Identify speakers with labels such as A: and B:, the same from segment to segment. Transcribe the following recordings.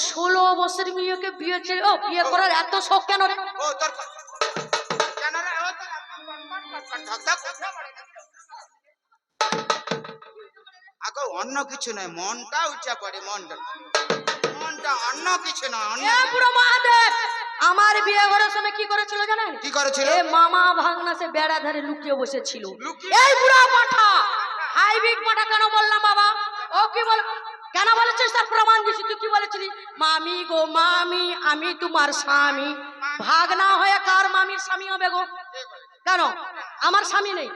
A: ষোলো বছর মেয়েকে বিয়ে ছেড়ে ও বিয়ে করার এত শখ কেন রে।
B: আগো অন্য কিছু নয় মনটা উঠে পড়ে মনটা। মনটা অন্য কিছু না অন্য
A: এ মহাদেব আমার বিয়ে করার সময় কি করেছিল জানেন?
B: কি করেছিল?
A: এ মামা ভাগনা সে বেড়া ধারে লুকিয়ে বসেছিল? এই বুড়া পাঠা হাইব্রিড পাঠা কেন বললাম বাবা? ও কি বল কেন বলেছিস তার প্রমাণ দিছি? তুই কি বলেছিলি? মামি গো মামি আমি তোমার স্বামী। ভাগনা হয়ে কার মামির স্বামী হবে গো? কেন? আমার স্বামী নেই।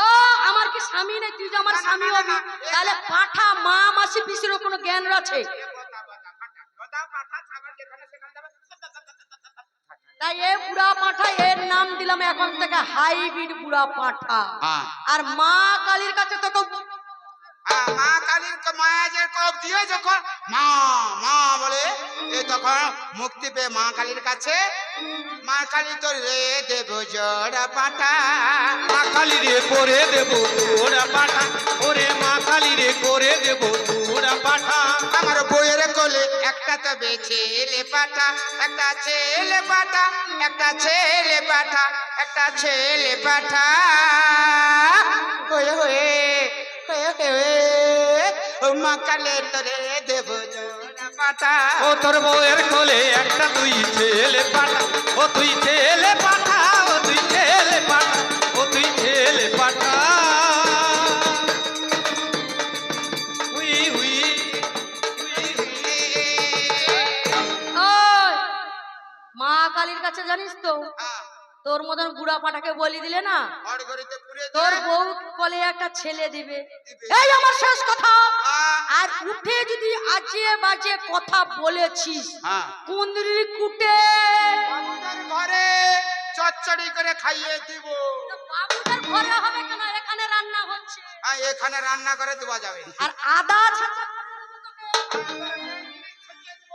A: ও আমার কি স্বামী নেই? তুই যে আমার স্বামী হবি? তাহলে পাঠা মা মাসি পিসির কোনো জ্ঞান আছে তাই এ বুড়া পাঠা এর নাম দিলাম এখন থেকে হাইব্রিড বুড়া পাঠা।
B: হ্যাঁ।
A: আর মা কালীর কাছে
B: হ্যাঁ, মা কালীর মায়া যে কব দিয়ে যখন মা মা বলে এ তখন মুক্তি পেয়ে মা কালীর কাছে মা কালী তোর রে দেব জোড়া পাটা
C: মা কালী রে করে দেব তোরা পাঠা। ওরে মা কালী রে করে দেব তোরা পাঠা।
B: আমার বইয়ের কোলে একটা তো ছেলে পাটা একটা ছেলে পাটা একটা ছেলে পাঠা একটা ছেলে পাঠা। হয়ে হয়ে ও তোরে দেব
C: ও তোর বউয়ের কোলে একটা তুই ছেলে পাঠা ও তুই ছেলে পাঠা ও তুই ছেলে পাঠা ও তুই ছেলে পাঠা
A: মা কালীর কাছে জানিস তো? তোর মতন বুড়া পাঠাকে বলি দিলে না? তোর বউ কলে একটা ছেলে দিবে। এই আমার শেষ কথা। আর উঠে যদি আজে বাজে কথা বলেছিস
B: হ্যাঁ।
A: কুন্দরি কুটে।
B: ঘরে চচ্চড়ি করে খাইয়ে দিব।
A: বাবুদের ঘরে হবে কেন? এখানে রান্না হচ্ছে।
B: হ্যাঁ, এখানে রান্না করে দেওয়া যাবে।
A: আর আদা ছাঁচা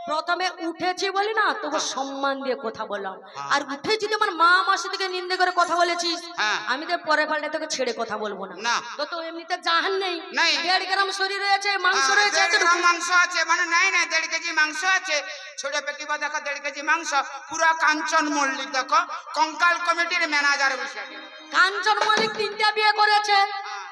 A: প্রথমে উঠেছি বলি না তবু সম্মান দিয়ে কথা বললাম। আর উঠে যদি আমার মা মাসি থেকে নিন্দে করে কথা বলেছিস
B: হ্যাঁ।
A: আমি তো পরে পাল্টে তোকে ছেড়ে কথা বলব না। তো তো এমনিতে জাহান নেই।
B: নেই।
A: দেড় গ্রাম শরীর রয়েছে মাংস
B: হ্যাঁ,
A: রয়েছে
B: মাংস আছে মানে নাই না দেড় কেজি মাংস আছে। ছোট পেকিবা দেখো দেড় কেজি মাংস পুরা কাঞ্চন মল্লিক দেখো কঙ্কাল কমিটির ম্যানেজার বসে
A: কাঞ্চন মল্লিক তিনটা বিয়ে করেছে।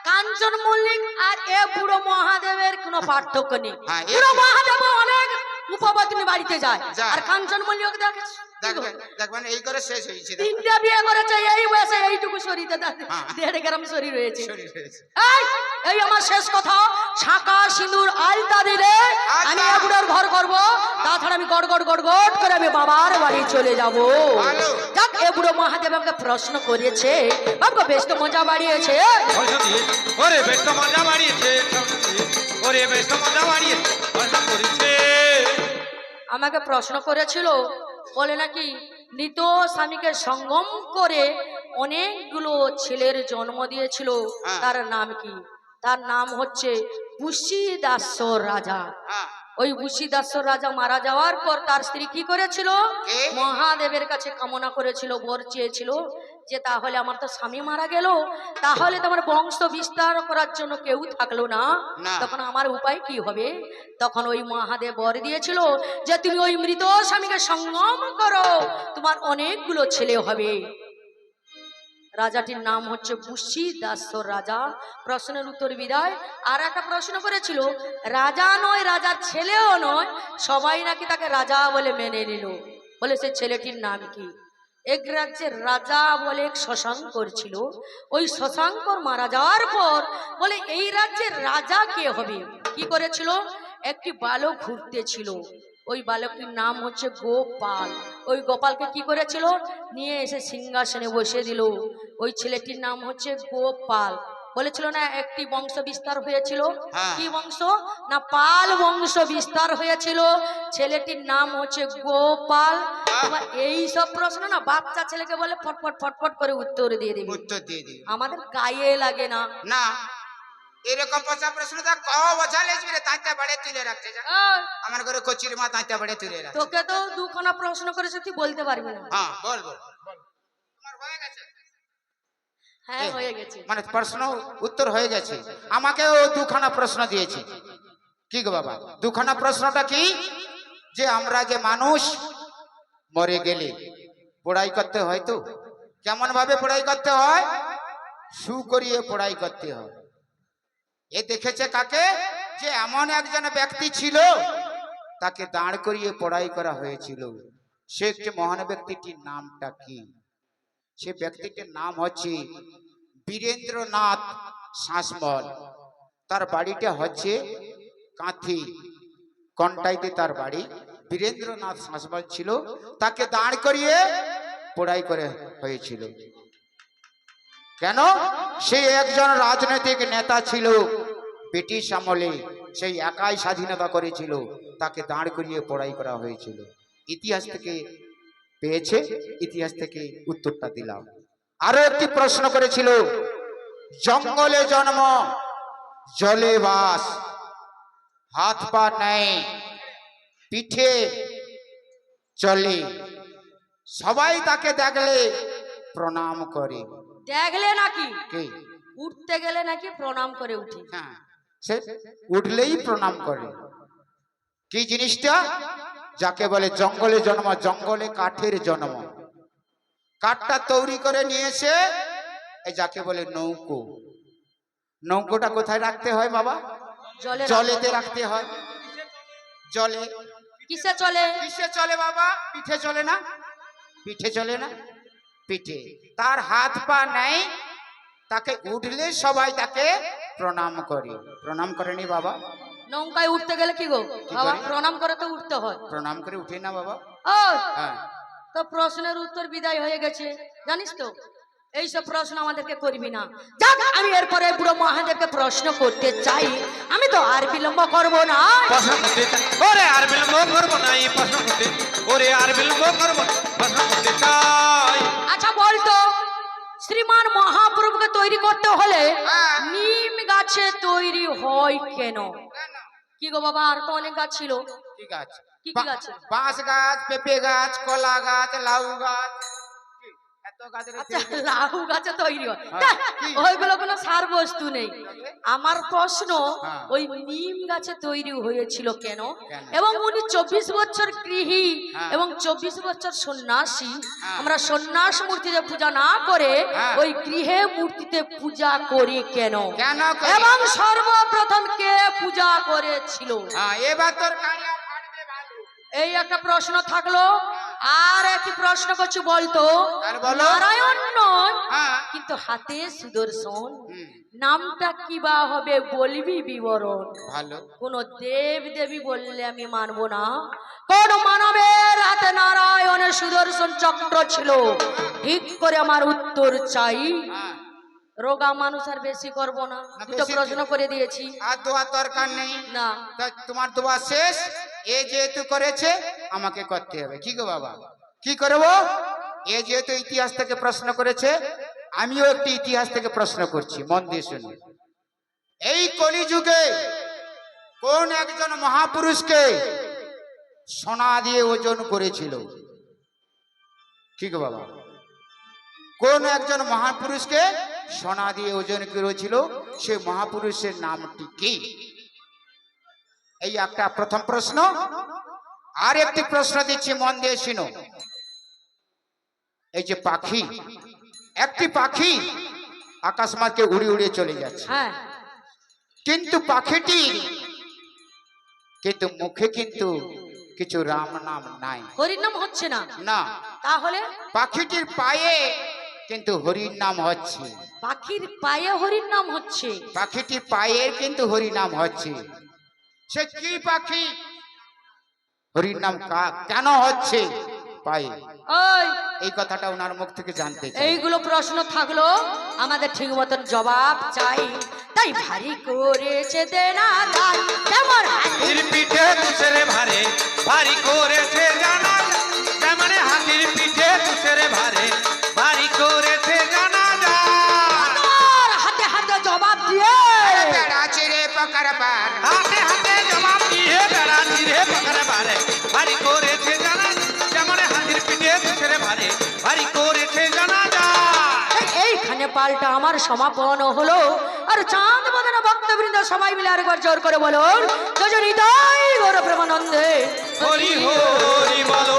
A: কাঞ্চন মল্লিক আর এ বুড়ো মহাদেবের কোনো পার্থক্য নেই।
B: হ্যাঁ,
A: বুড়ো মহাদেব অনেক উপপত্নী বাড়িতে যায়। আর কাঞ্চন মল্লিক দেখেছ?
B: দেখবেন দেখবেন এই করে শেষ হয়েছে দেখো।
A: তিনটা বিয়ে করেছে এই বয়সে এইটুকু শরীরে
B: হ্যাঁ।
A: দেড় গ্রাম শরীর রয়েছে। এই এই আমার শেষ কথা শাঁকা সিঁদুর আলতা দিলে আমি ঘর করব তাছাড়া আমি করে আমি বাবার বাড়ি চলে যাব।
B: ভালো।
A: যাক এ মহাদেব আমাকে প্রশ্ন করেছে বাবা বেশ তো মজা বাড়িয়েছে।
C: ওরে বেশ তো মজা বাড়িয়েছে ওরে বেশ তো মজা বাড়িয়েছে করেছে।
A: আমাকে প্রশ্ন করেছিল বলে নাকি মৃত স্বামীকে সঙ্গম করে অনেকগুলো ছেলের জন্ম দিয়েছিল।
B: হ্যাঁ।
A: তার নাম কি? তার নাম হচ্ছে পুষি দাসর রাজা।
B: হ্যাঁ।
A: ওই বুসিদাসর রাজা মারা যাওয়ার পর তার স্ত্রী কি করেছিল? মহাদেবের কাছে কামনা করেছিল বর চেয়েছিল। যে তাহলে আমার তো স্বামী মারা গেল তাহলে তোমার বংশ বিস্তার করার জন্য কেউ থাকল না। তখন আমার উপায় কি হবে? তখন ওই মহাদেব বর দিয়েছিল যে তুমি ওই মৃত স্বামীকে সঙ্গম করো তোমার অনেকগুলো ছেলে হবে। রাজাটির নাম হচ্ছে বুসি দাসর রাজা। প্রশ্নের উত্তর বিদায়। আর একটা প্রশ্ন করেছিল রাজা নয় রাজার ছেলেও নয় সবাই নাকি তাকে রাজা বলে মেনে নিল? বলে সে ছেলেটির নাম কি? এক রাজ্যের রাজা বলে এক শশাঙ্কর ছিল ওই শশাঙ্কর মারা যাওয়ার পর বলে, এই রাজ্যের রাজা কে হবে? কি করেছিল? একটি বালক ঘুরতে ছিল। ওই বালকটির নাম হচ্ছে গোপাল। ওই গোপালকে কি করেছিল? নিয়ে এসে সিংহাসনে বসে দিল। ওই ছেলেটির নাম হচ্ছে গোপাল। বলেছিল না একটি বংশ বিস্তার হয়েছিল?
B: হ্যাঁ।
A: কি বংশ? না পাল বংশ বিস্তার হয়েছিল? ছেলেটির নাম হচ্ছে গোপাল। এই সব প্রশ্ন না বাচ্চা ছেলেকে বলে ফটফট ফটফট করে উত্তর দিয়ে দিবি।
B: উত্তর দিয়ে দিই
A: আমাদের গায়ে লাগে না।
B: না। এরকম পচা প্রশ্ন তো ক বছর লেগবে রে তাইতে বাড়ে তুলে রাখতে যা। আমার ঘরে কচির মা তাইতে বাড়ে তুলে রাখছে
A: তোকে তো দুখানা প্রশ্ন করেছে তুই বলতে পারবি না।
B: হ্যাঁ বল বল বল। তোমার হয়ে গেছে
A: হ্যাঁ হয়ে গেছে।
B: মানে প্রশ্ন উত্তর হয়ে গেছে। আমাকেও দুখানা প্রশ্ন দিয়েছে। কি গো বাবা? দুখানা প্রশ্নটা কি? যে আমরা যে মানুষ মরে গেলে পড়াই করতে হয় তো? কেমন ভাবে পড়াই করতে হয়? সু করিয়ে পড়াই করতে হয়। এ দেখেছে কাকে? যে এমন একজন ব্যক্তি ছিল তাকে দাঁড় করিয়ে পড়াই করা হয়েছিল। সে একটি মহান ব্যক্তিটির নামটা কি? সে ব্যক্তিটির নাম হচ্ছে বীরেন্দ্রনাথ শাসমল। তার বাড়িটা হচ্ছে কাঁথি, কন্টাইতে তার বাড়ি। বীরেন্দ্রনাথ শাসমল ছিল, তাকে দাঁড় করিয়ে পড়াই করে হয়েছিল। কেন? সে একজন রাজনৈতিক নেতা ছিল, ব্রিটিশ আমলে সেই একাই স্বাধীনতা করেছিল, তাকে দাঁড় করিয়ে পড়াই করা হয়েছিল। ইতিহাস থেকে পেয়েছে ইতিহাস থেকে উত্তরটা দিলাম। আরও একটি প্রশ্ন করেছিল জঙ্গলে জন্ম জলে বাস হাত পা নেই পিঠে চলে সবাই তাকে দেখলে প্রণাম করে।
A: দেখলে নাকি? উঠতে গেলে নাকি প্রণাম করে উঠি।
B: হ্যাঁ সে উঠলেই প্রণাম করে। কি জিনিসটা? যাকে বলে জঙ্গলে জন্ম জঙ্গলে কাঠের জন্ম। কাঠটা তৈরি করে নিয়ে এসে এই যাকে বলে নৌকো। নৌকোটা কোথায় রাখতে হয় বাবা?
A: জলে
B: জলেতে রাখতে হয়। জলে।
A: কিসে চলে?
B: কিসে চলে বাবা? পিঠে চলে না? পিঠে চলে না? পিঠে। তার হাত পা নেই তাকে উঠলে সবাই তাকে প্রণাম করে। প্রণাম করেনি বাবা?
A: নৌকায় উঠতে গেলে কি গো? বাবা প্রণাম করে তো উঠতে হয়।
B: প্রণাম করে উঠে না বাবা।
A: ও!
B: হ্যাঁ।
A: তো প্রশ্নের উত্তর বিদায় হয়ে গেছে। জানিস তো এইসব প্রশ্ন আমাদেরকে করবি না। যাক আমি এরপরে বুড়ো মহাদেবকে প্রশ্ন করতে চাই। আমি তো আর বিলম্ব করব না।
C: প্রশ্ন করতে চাই। ওরে আর বিলম্ব করব না এই প্রশ্ন করতে। ওরে আর বিলম্ব করব না, প্রশ্ন করতে চাই।
A: আচ্ছা বলতো শ্রীমান মহাপ্রভুকে তৈরি করতে হলে
B: হ্যাঁ।
A: নিম গাছে তৈরি হয় কেন? কি গো বাবা আর তো অনেক গাছ ছিল
B: ঠিক আছে
A: কি কি গাছ?
B: বাঁশ গাছ পেঁপে গাছ কলা গাছ লাউ গাছ কি? এত গাছের
A: আচ্ছা লাউ গাছে তৈরি হয়
B: হ্যাঁ,
A: ওইগুলো কোনো সার বস্তু নেই। আমার প্রশ্ন
B: হ্যাঁ।
A: ওই নিম গাছে তৈরি হয়েছিল কেন? এবং উনি চব্বিশ বছর গৃহী
B: হ্যাঁ।
A: এবং চব্বিশ বছর সন্ন্যাসী।
B: হ্যাঁ।
A: আমরা সন্ন্যাস মূর্তিতে পূজা না করে
B: হ্যাঁ।
A: ওই গৃহে মূর্তিতে পূজা করি কেন? এবং সর্বপ্রথম কে পূজা করেছিল?
B: হ্যাঁ
A: এই একটা প্রশ্ন থাকল। আর একটি প্রশ্ন করছি বলতো? নারায়ণ নয়
B: হ্যাঁ।
A: কিন্তু হাতে সুদর্শন। নামটা কি বা হবে বলবি বিবরণ।
B: ভালো।
A: কোন দেব দেবী বললে আমি মানবো না। কোন মানবের হাতে নারায়ণের সুদর্শন চক্র ছিল ঠিক করে আমার উত্তর চাই।
B: হ্যাঁ।
A: রোগা মানুষ আর বেশি করব না। দুটো প্রশ্ন করে দিয়েছি।
B: আর দোয়া দরকার নেই।
A: না।
B: তোমার দোয়া শেষ? এ যেহেতু করেছে, আমাকে করতে হবে। কি গো বাবা? কি করব? এ যেহেতু ইতিহাস থেকে প্রশ্ন করেছে, আমিও একটি ইতিহাস থেকে প্রশ্ন করছি, মন দিয়ে শুনুন। এই কলিযুগে কোন একজন মহাপুরুষকে সোনা দিয়ে ওজন করেছিল? কি গো বাবা? কোন একজন মহাপুরুষকে সোনা দিয়ে ওজন করেছিল? সে মহাপুরুষের নামটি কি? এই একটা প্রথম প্রশ্ন। আর একটি প্রশ্ন দিচ্ছি মন দিয়ে শুনো। এই যে পাখি একটি পাখি আকাশ মার্কে উড়ে উড়ে চলে যাচ্ছে।
A: হ্যাঁ।
B: কিন্তু পাখিটি কিন্তু মুখে কিন্তু কিছু রাম নাম নাই।
A: হরির নাম হচ্ছে না।
B: না।
A: তাহলে?
B: পাখিটির পায়ে কিন্তু হরির নাম হচ্ছে।
A: পাখির পায়ে হরির নাম হচ্ছে।
B: পাখিটির পায়ের কিন্তু হরি নাম হচ্ছে। সে কি পাখি? হরির নাম কাক কেন হচ্ছে? পাই
A: ওই।
B: এই কথাটা ওনার মুখ থেকে জানতে
A: এইগুলো প্রশ্ন থাকল আমাদের ঠিক মতন জবাব চাই। তাই ভারী করেছে দেনা দান পাল্টা আমার সমাপন হলো। আর চাঁদ বদনা ভক্তবৃন্দ সবাই মিলে আরেকবার জোর করে বলুন যোজনী
C: হরি হরি বলো।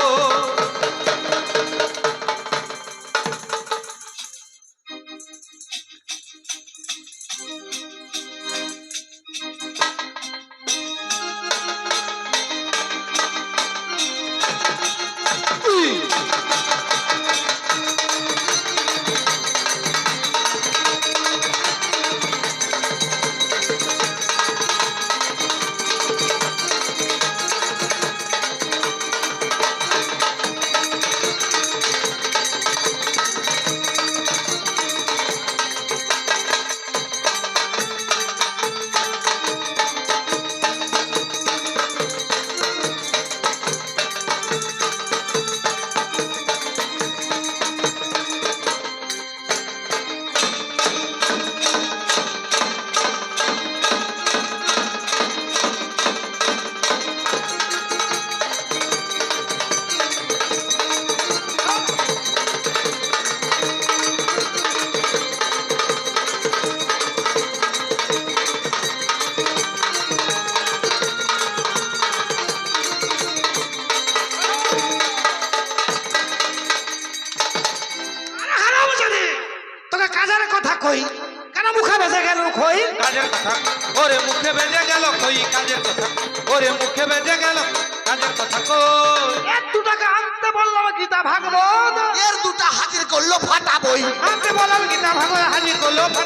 D: কই? কেন মুখে বেজে গেল খই
C: কাজের কথা। ওরে মুখে বেজে গেল খই কাজের কথা। ওরে মুখে বেজে গেল কাজের কথা কই?
D: এক দু টাকা আনতে বললাম গীতা ভাগবত।
B: এর দুটা হাজির করল ফাটা বই।
C: আনতে বললাম গীতা ভাগবত হাজির করল ফাটা